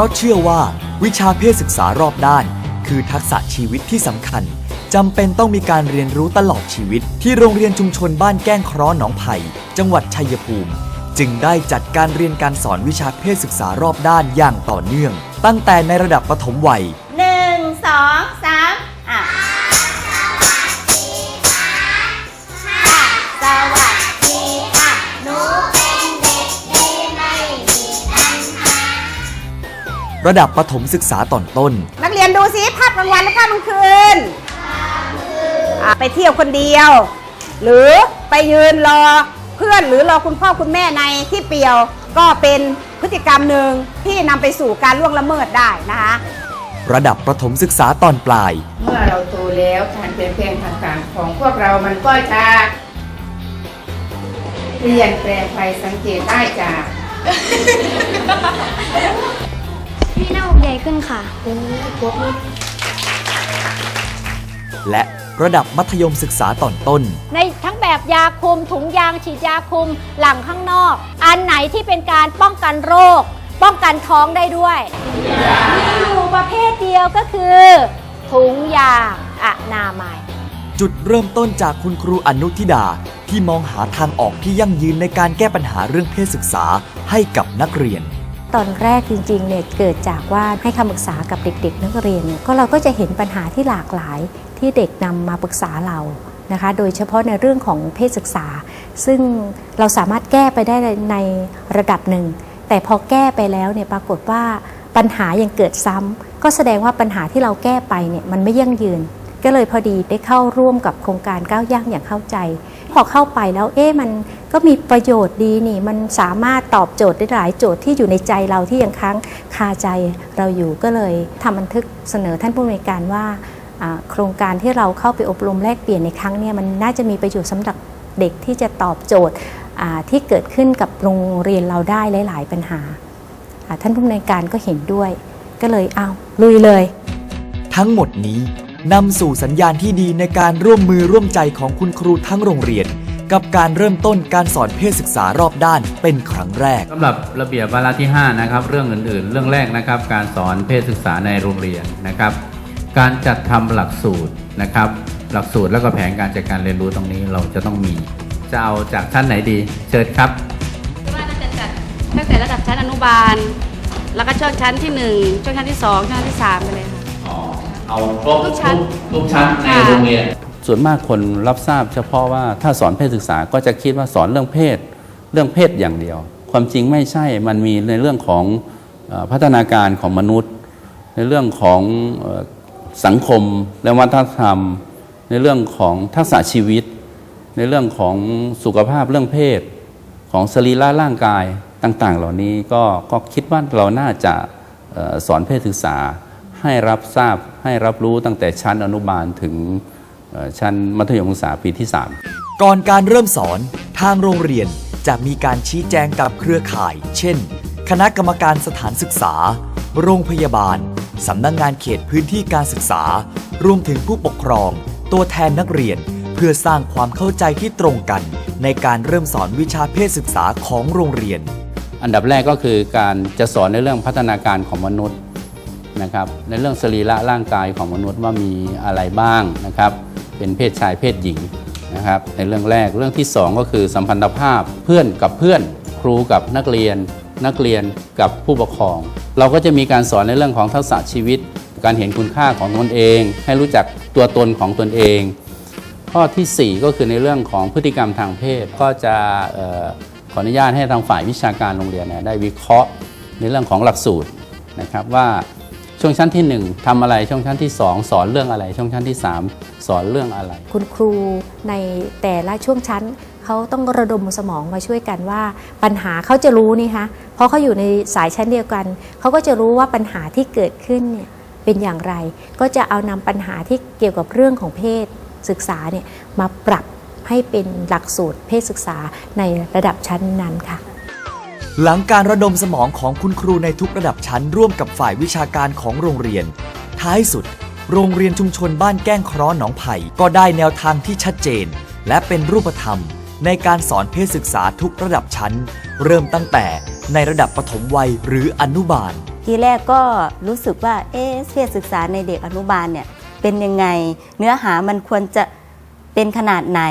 ราะเชื่อว่าวิชาเพศศึกษารอบด้าน คือทักษะชีวิตที่สำคัญจำเป็นต้องมีการเรียนรู้ตลอดชีวิต ที่โรงเรียนชุมชนบ้านแก้งคร้อหนองไผ่จังหวัดชัยภูมิ จึงได้จัดการเรียนการสอนวิชาเพศศึกษารอบด้านอย่างต่อเนื่อง ตั้งแต่ในระดับปฐมวัย 1 2 ระดับประถมศึกษาตอนต้น นักเรียนดูสิภาพกลางวันและภาพกลางคืนอะไปเที่ยวคนเดียว หรือไปยืนรอเพื่อนหรือรอคุณพ่อคุณแม่ในที่เปลี่ยว ก็เป็นพฤติกรรมหนึ่งที่นำไปสู่การล่วงละเมิดได้นะคะ ระดับประถมศึกษาตอนปลาย เมื่อเราโตแล้วการเปลี่ยนแปลงต่างๆ ของพวกเรามันก็จะเปลี่ยนแปลงไปสังเกตได้จากพี่ หน้าอกใหญ่ขึ้นค่ะและระดับมัธยมศึกษาตอนต้น ในทั้งแบบยาคุมถุงยางฉีดยาคุมหลังข้างนอก อันไหนที่เป็นการป้องกันโรค ป้องกันท้องได้ด้วย มีอยู่ประเภทเดียวก็คือ ถุงยางอนามัย จุดเริ่มต้นจากคุณครูอนุทิดา ที่มองหาทางออกที่ยั่งยืนในการแก้ปัญหาเรื่องเพศศึกษาให้กับนักเรียน ตอนแรกจริงๆเนี่ยเกิดจากว่าให้คำปรึกษากับเด็ก ๆ นักเรียนก็เราก็จะเห็นปัญหาที่หลากหลายที่เด็กนำมาปรึกษาเรานะคะ โดยเฉพาะในเรื่องของเพศศึกษา ซึ่งเราสามารถแก้ไปได้ในระดับหนึ่ง แต่พอแก้ไปแล้วเนี่ยปรากฏว่าปัญหายังเกิดซ้ำก็แสดงว่าปัญหาที่เราแก้ไปเนี่ยมันไม่ยั่งยืน ก็เลยพอดีได้เข้าร่วมกับโครงการก้าวย่างอย่างเข้าใจ พอเข้าไปแล้วเอ๊ะมันก็มีประโยชน์ดีนี่ มันสามารถตอบโจทย์ได้หลายโจทย์ที่อยู่ในใจเราที่ยังค้างคาใจเราอยู่ก็เลยทำบันทึกเสนอท่านผู้อำนวยการว่าโครงการที่เราเข้าไปอบรมแลกเปลี่ยนในครั้งนี้มันน่าจะมีประโยชน์สำหรับเด็กที่จะตอบโจทย์ที่เกิดขึ้นกับโรงเรียนเราได้หลาย ๆ ปัญหาอ่าท่านผู้อำนวยการก็เห็นด้วย ก็เลยเอาลุยเลย ทั้งหมดนี้ นำสู่สัญญาณที่ดีในการร่วมมือร่วมใจของคุณครูทั้งโรงเรียน กับการเริ่มต้นการสอนเพศศึกษารอบด้านเป็นครั้งแรก สำหรับระเบียบวาระที่ 5 นะครับ เรื่องอื่นๆ เรื่องแรกนะครับ การสอนเพศศึกษาในโรงเรียนนะครับ การจัดทำหลักสูตรนะครับ หลักสูตรแล้วก็แผนการจัดการเรียนรู้ตรงนี้เราจะต้องมีจะเอาจากชั้นไหนดี เชิญครับ ว่าน่าจะจัดตั้งแต่ระดับชั้นอนุบาล แล้วก็ช่วงชั้นที่หนึ่งช่วงชั้นที่สองช่วงชั้นที่สามไปเลยค่ะ เอาครบทุกชั้นทุกชั้นในค่ะ โรงเรียน ส่วนมากคนรับทราบเฉพาะว่าถ้าสอนเพศศึกษาก็จะคิดว่าสอนเรื่องเพศ เรื่องเพศอย่างเดียว ความจริงไม่ใช่มันมีในเรื่องของเอ่อพัฒนาการของมนุษย์ ในเรื่องของเอ่อสังคมและวัฒนธรรม ในเรื่องของทักษะชีวิต ในเรื่องของสุขภาพเรื่องเพศ ของสรีระร่างกายต่าง ๆ เหล่านี้ก็ก็คิดว่าเราน่าจะเอ่อสอนเพศศึกษา ให้รับทราบให้รับรู้ตั้งแต่ชั้นอนุบาลถึงเอ่อชั้นมัธยมศึกษาปีที่ 3 ก่อนการเริ่มสอนทางโรงเรียนจะมีการชี้แจงกับเครือข่าย เช่น คณะกรรมการสถานศึกษา โรงพยาบาล สำนักงงานเขตพื้นที่การศึกษา รวมถึงผู้ปกครอง ตัวแทนนักเรียน เพื่อสร้างความเข้าใจที่ตรงกัน ในการเริ่มสอนวิชาเพศศึกษาของโรงเรียน อันดับแรกก็คือการจะสอนในเรื่องพัฒนาการของมนุษย์ นะครับในเรื่องสรีระร่างกายของมนุษย์ว่ามีอะไรบ้างนะครับเป็นเพศชายเพศหญิงนะครับในเรื่องแรกเรื่องที่สองก็คือสัมพันธภาพเพื่อนกับเพื่อนครูกับนักเรียน นักเรียนกับผู้ปกครอง เราก็จะมีการสอนในเรื่องของทักษะชีวิต การเห็นคุณค่าของตนเอง ให้รู้จักตัวตนของตนเอง ข้อทีสี่4 ก็คือในเรื่องของพฤติกรรมทางเพศก็จะออขออนุญาตให้ทางฝ่ายวิชาการโรงเรียนได้วิเคราะห์ในเรื่องของหลักสูตรนะครับว่า ช่วงชั้นที่ 1ทำอะไรช่วงชั้นที่ 2 สอนเรื่องอะไร ช่วงชั้นที่ 3 สอนเรื่องอะไร คุณครูในแต่ละช่วงชั้นเขาต้องระดมสมองมาช่วยกันว่า ปัญหาเขาจะรู้นี่คะเพราะเขาอยู่ในสายชั้นเดียวกันเขาก็จะรู้ว่าปัญหาที่เกิดขึ้นเนี่ยเป็นอย่างไร ก็จะเอานำปัญหาที่เกี่ยวกับเรื่องของเพศศึกษาเนี่ยมาปรับให้เป็นหลักสูตรเพศศึกษาในระดับชั้นนั้นค่ะ หลังการระดมสมองของคุณครูในทุกระดับชั้นร่วมกับฝ่ายวิชาการของโรงเรียน ท้ายสุด โรงเรียนชุมชนบ้านแก้งคราะห์หนองไผ่ก็ได้แนวทางที่ชัดเจน และเป็นรูปธรรม ในการสอนเพศศึกษาทุกระดับชั้น เริ่มตั้งแต่ในระดับปฐมวัยหรืออนุบาล ทีแรกก็รู้สึกว่าเอ๊ะเพศศึกษาในเด็กอนุบาลเนี่ยเป็นยังไง เนื้อหามันควรจะเป็นขนาดไหน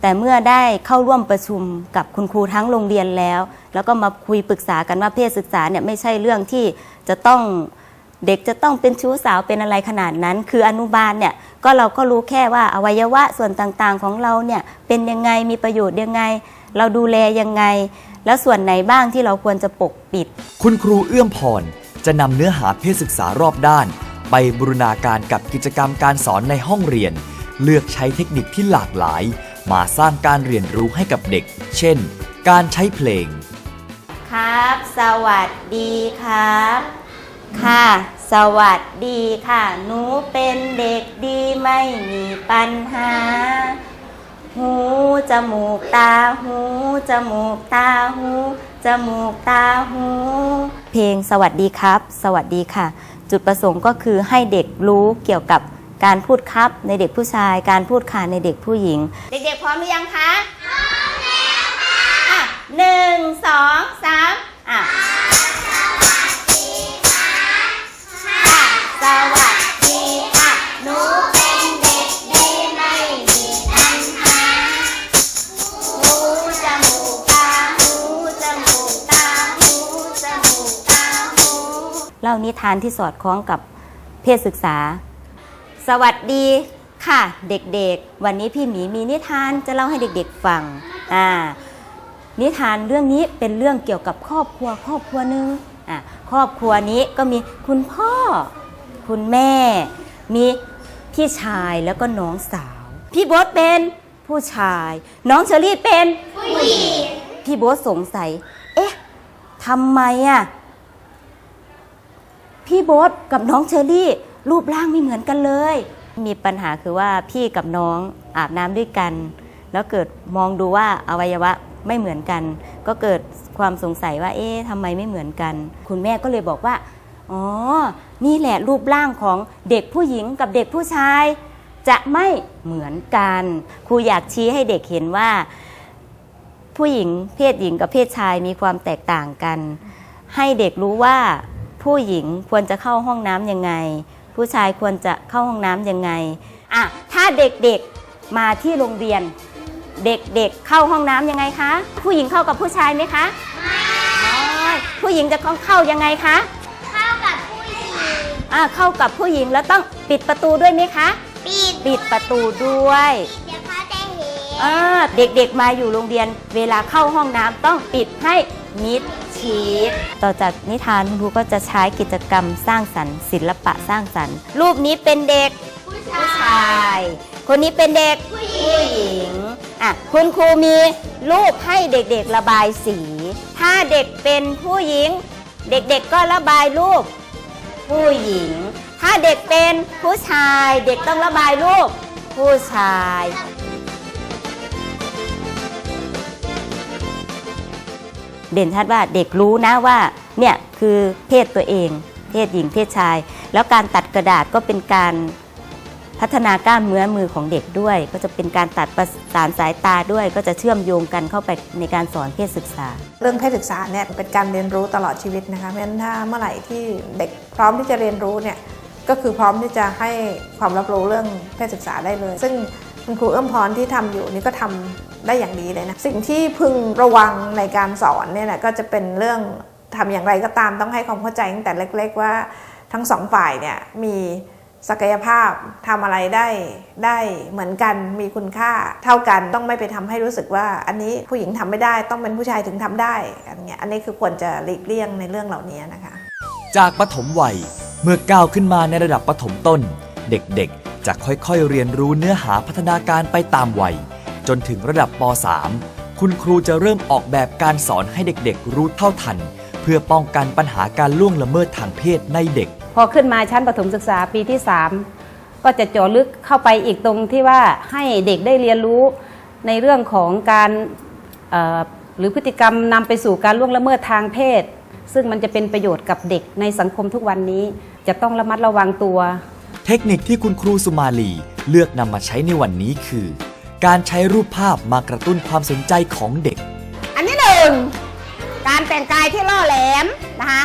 แต่เมื่อได้เข้าร่วมประชุมกับคุณครูทั้งโรงเรียนแล้ว แล้วก็มาคุยปรึกษากันว่าเพศศึกษาเนี่ยไม่ใช่เรื่องที่จะต้องเด็กจะต้องเป็นชู้สาวเป็นอะไรขนาดนั้น คืออนุบาลเนี่ยก็เราก็รู้แค่ว่าอวัยวะส่วนต่างๆของเราเนี่ยเป็นยังไงมีประโยชน์ยังไง เราดูแลยังไง แล้วส่วนไหนบ้างที่เราควรจะปกปิด คุณครูเอื้อมพรจะนำเนื้อหาเพศศึกษารอบด้าน ไปบูรณาการกับกิจกรรมการสอนในห้องเรียน เลือกใช้เทคนิคที่หลากหลาย มาสร้างการเรียนรู้ให้กับเด็ก เช่น การใช้เพลง ครับ สวัสดีครับ ค่ะ สวัสดีค่ะ หนูเป็นเด็กดีไม่มีปัญหา หูจมูกตาหูจมูกตาหูจมูกตาหู เพลงสวัสดีครับ สวัสดีค่ะ จุดประสงค์ก็คือให้เด็กรู้เกี่ยวกับ การพูดครับในเด็กผู้ชาย การพูดค่ะในเด็กผู้หญิง เด็กๆพร้อมหรือยังคะพร้อมแล้วค่ะหนึ่งสองสามอะค่ะสวัสดีค่ะหนูเป็นเด็กดีไม่มีปัญหาหูจมูกตาหูจมูกตาหูจมูกตาหูเล่านิทานที่สอดคล้องกับเพศศึกษา สวัสดีค่ะเด็กๆ วันนี้พี่หมีมีนิทานจะเล่าให้เด็กๆฟังอ่านิทานเรื่องนี้เป็นเรื่องเกี่ยวกับครอบครัวครอบครัวหนึ่งอะครอบครัวนี้ก็มีคุณพ่อ คุณแม่ มีพี่ชายแล้วก็น้องสาว พี่โบ๊ทเป็นผู้ชาย น้องเชอรี่เป็นผู้หญิงพี่โบ๊ทสงสัย เอ๊ะทำไมอะพี่โบ๊ทกับน้องเชอรี่ รูปร่างไม่เหมือนกันเลย มีปัญหาคือว่าพี่กับน้องอาบน้ำด้วยกัน แล้วเกิดมองดูว่าอวัยวะไม่เหมือนกัน ก็เกิดความสงสัยว่า เอ๊ะทำไมไม่เหมือนกัน คุณแม่ก็เลยบอกว่าอ๋อ นี่แหละรูปร่างของเด็กผู้หญิงกับเด็กผู้ชาย จะไม่เหมือนกัน ครูอยากชี้ให้เด็กเห็นว่า ผู้หญิงเพศหญิงกับเพศชายมีความแตกต่างกัน ให้เด็กรู้ว่าผู้หญิงควรจะเข้าห้องน้ำยังไง ผู้ชายควรจะเข้าห้องน้ำยังไงอะถ้าเด็กๆมาที่โรงเรียน เด็กๆเข้าห้องน้ำยังไงคะ ผู้หญิงเข้ากับผู้ชายไหมคะไม่ผู้หญิงจะเข้ายังไงคะเข้ากับผู้หญิงอะเข้ากับผู้หญิงแล้วต้องปิดประตูด้วยไหมคะ ปิดปิดประตูด้วยเดี๋ยวเขาจะเห็นอ่าเด็กๆมาอยู่โรงเรียน เวลาเข้าห้องน้ำต้องปิดให้มิด ชิดต่อจากนิทานคุณครูก็จะใช้กิจกรรมสร้างสรรค์ ศิลปะสร้างสรรค์ รูปนี้เป็นเด็กผู้ชาย คนนี้เป็นเด็กผู้หญิงอะคุณครูมีรูปให้เด็กๆระบายสี ถ้าเด็กเป็นผู้หญิง เด็กๆก็ระบายรูป ผู้หญิง ถ้าเด็กเป็นผู้ชาย เด็กต้องระบายรูป ผู้ชาย เด่นชัดว่าเด็กรู้นะว่าเนี่ยคือเพศตัวเอง เพศหญิงเพศชาย แล้วการตัดกระดาษก็เป็นการพัฒนากล้ามเนื้อมือของเด็กด้วย ก็จะเป็นการตัดประสานสายตาด้วย ก็จะเชื่อมโยงกันเข้าไปในการสอนเพศศึกษา เรื่องเพศศึกษาเนี่ยเป็นการเรียนรู้ตลอดชีวิตนะคะเพราะฉะนั้นถ้าเมื่อไหร่ที่เด็กพร้อมที่จะเรียนรู้เนี่ยก็คือพร้อมที่จะให้ความรับรู้เรื่องเพศศึกษาได้เลย ซึ่ง คุณครูเอื้อมพรที่ทำอยู่นี่ก็ทำได้อย่างดีเลยนะ สิ่งที่พึงระวังในการสอนเนี่ยนะก็จะเป็นเรื่องทำอย่างไรก็ตามต้องให้ความเข้าใจตั้งแต่เล็ก ๆ ว่าทั้งสองฝ่ายเนี่ยมีศักยภาพทำอะไรได้ได้เหมือนกันมีคุณค่าเท่ากันต้องไม่ไปทำให้รู้สึกว่า อันนี้ผู้หญิงทำไม่ได้ต้องเป็นผู้ชายถึงทำได้อันเนี้ยอันนี้คือควรจะหลีกเลี่ยงในเรื่องเหล่านี้นะคะ จากปฐมวัยเมื่อก้าวขึ้นมาในระดับปฐมต้น เด็กๆ จะค่อยๆเรียนรู้เนื้อหาพัฒนาการไปตามวัย จนถึงระดับป .3 คุณครูจะเริ่มออกแบบการสอนให้เด็กๆ รู้เท่าทัน เพื่อป้องกันปัญหาการล่วงละเมิดทางเพศในเด็ก พอขึ้นมาชั้นประถมศึกษาปีที่ 3 ก็จะเจาะลึกเข้าไปอีกตรงที่ว่าให้เด็กได้เรียนรู้ในเรื่องของการหรือพฤติกรรมนำไปสู่การล่วงละเมิดทางเพศ ซึ่งมันจะเป็นประโยชน์กับเด็กในสังคมทุกวันนี้จะต้องระมัดระวังตัว เทคนิคที่คุณครูสุมาลีเลือกนำมาใช้ในวันนี้คือ การใช้รูปภาพมากระตุ้นความสนใจของเด็ก อันที่หนึ่งการแต่งกายที่ล่อแหลมนะคะ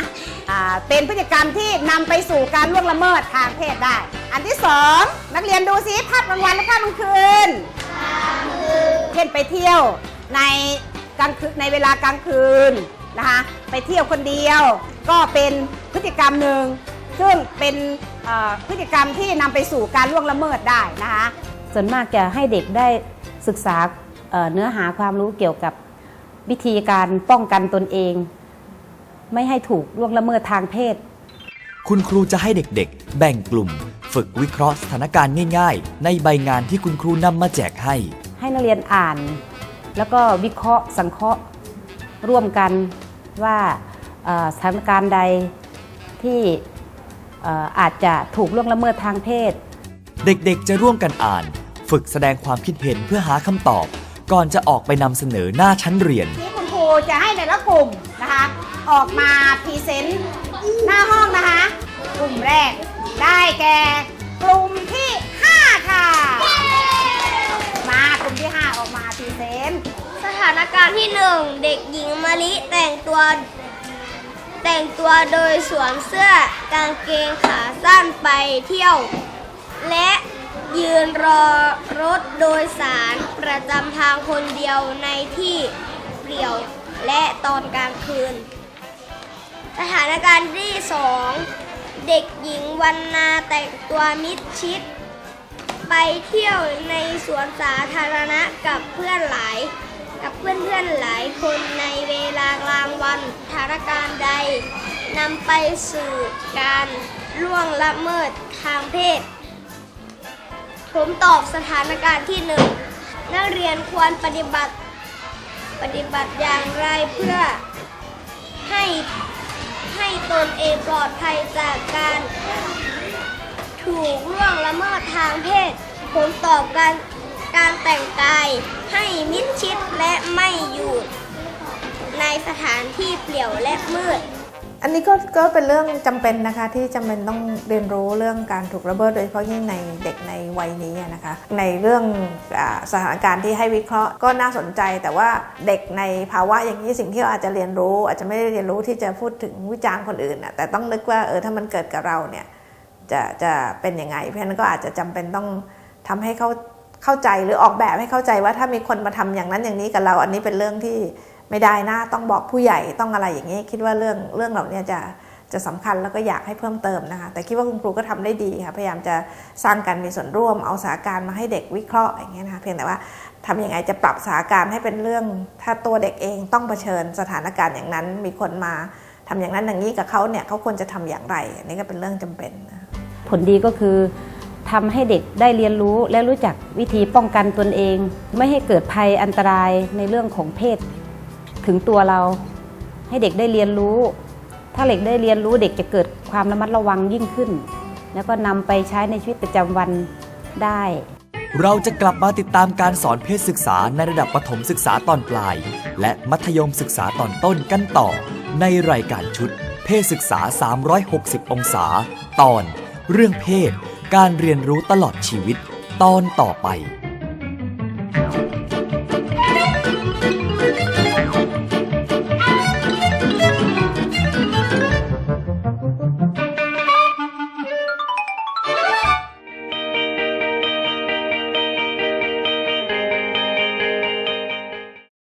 อ่าเป็นพฤติกรรมที่นำไปสู่การล่วงละเมิดทางเพศได้ อันที่สองนักเรียนดูซิภาพกลางวันและภาพกลางคืนเช่นไปเที่ยวในกลางคืนในเวลากลางคืนนะคะไปเที่ยวคนเดียว ก็เป็นพฤติกรรมหนึ่งซึ่งเป็น พฤติกรรมที่นำไปสู่การล่วงละเมิดได้นะคะส่วนมากจะให้เด็กได้ศึกษาเอ่อเนื้อหาความรู้เกี่ยวกับวิธีการป้องกันตนเอง ไม่ให้ถูกล่วงละเมิดทางเพศ คุณครูจะให้เด็กๆ แบ่งกลุ่ม ฝึกวิเคราะห์สถานการณ์ง่ายๆ ในใบงานที่คุณครูนำมาแจกให้ ให้นักเรียนอ่าน แล้วก็วิเคราะห์สังเคราะห์ร่วมกันว่าเอ่อสถานการณ์ใดที่เอ่ออาจจะถูกล่วงละเมิดทางเพศ เด็กๆจะร่วมกันอ่าน ฝึกแสดงความคิดเห็นเพื่อหาคำตอบ ก่อนจะออกไปนำเสนอหน้าชั้นเรียน ที่คุณครูจะให้แต่ละกลุ่มนะคะ ออกมาพรีเซนต์หน้าห้องนะคะ กลุ่มแรกได้แก่กลุ่มที่ 5 ค่ะ มากลุ่มที่ 5 ออกมาพรีเซนต์สถานการณ์ที่หนึ่งเด็กหญิงมะลิแต่งตัว แต่งตัวโดยสวมเสื้อกางเกงขาสั้นไปเที่ยว และยืนรอรถโดยสารประจำทางคนเดียวในที่เปลี่ยวและตอนกลางคืน สถานการณ์ที่สองเด็กหญิงวันนาแต่งตัวมิดชิด ไปเที่ยวในสวนสาธารณะกับเพื่อนหลาย กับเพื่อนๆหลายคนในากลางวันสถานการณ์ใดนำไปสู่การล่วงละเมิดทางเพศ ผมตอบสถานการณ์ที่หนึ่งนักเรียนควรปฏิบัติปฏิบัติอย่างไรเพื่อให้ให้ตนเองปลอดภัยจากการ ถูกล่วงละเมิดทางเพศ ผมตอบการการแต่งกายให้มิดชิดและไม่อยู่ สถานที่เปลี่ยวและมืด อันนี้ก็ก็เป็นเรื่องจำเป็นนะคะที่จำเป็นต้องเรียนรู้เรื่องการถูกระเบิดโดยเฉพาะยิ่งในเด็กในวัยนี้นะคะ ในเรื่องอสถานการณ์ที่ให้วิเคราะห์ก็น่าสนใจ แต่ว่าเด็กในภาวะอย่างนี้สิ่งที่เราอาจจะเรียนรู้ อาจจะไม่ได้เรียนรู้ที่จะพูดถึงวิจารณ์คนอื่นนะแต่ต้องนึกว่าเออถ้ามันเกิดกับเราเนี่ยจะจะเป็นยังไง เพราะฉะนั้นก็อาจจะจำเป็นต้องทำให้เขาเข้าใจหรือออกแบบให้เข้าใจว่าถ้ามีคนมาทำอย่างนั้นอย่างนี้กับเรา อันนี้เป็นเรื่องที่ ไม่ได้นะต้องบอกผู้ใหญ่ต้องอะไรอย่างนี้ คิดว่าเรื่องเรื่องเหล่านี้จะจะสำคัญแล้วก็อยากให้เพิ่มเติมนะคะ แต่คิดว่าคุณครูก็ทำได้ดีค่ะพยายามจะสร้างการมีส่วนร่วมเอาสถานการณ์มาให้เด็กวิเคราะห์อย่างเงี้ยนะคะเพียงแต่ว่าทำยังไงจะปรับสถานการณ์ให้เป็นเรื่อง ถ้าตัวเด็กเองต้องเผชิญสถานการณ์อย่างนั้น มีคนมาทำอย่างนั้นอย่างนี้กับเขาเนี่ยเขาควรจะทำอย่างไรอันนี้ก็เป็นเรื่องจำเป็นนะผลดีก็คือทำให้เด็กได้เรียนรู้และรู้จักวิธีป้องกันตนเอง ไม่ให้เกิดภัยอันตรายในเรื่องของเพศ ถึงตัวเรา ให้เด็กได้เรียนรู้ ถ้าเด็กได้เรียนรู้เด็กจะเกิดความระมัดระวังยิ่งขึ้น แล้วก็นำไปใช้ในชีวิตประจำวันได้ เราจะกลับมาติดตามการสอนเพศศึกษาในระดับประถมศึกษาตอนปลาย และมัธยมศึกษาตอนต้นกันต่อ ในรายการชุด เพศศึกษา 360 องศา ตอน เรื่องเพศ การเรียนรู้ตลอดชีวิต ตอนต่อไป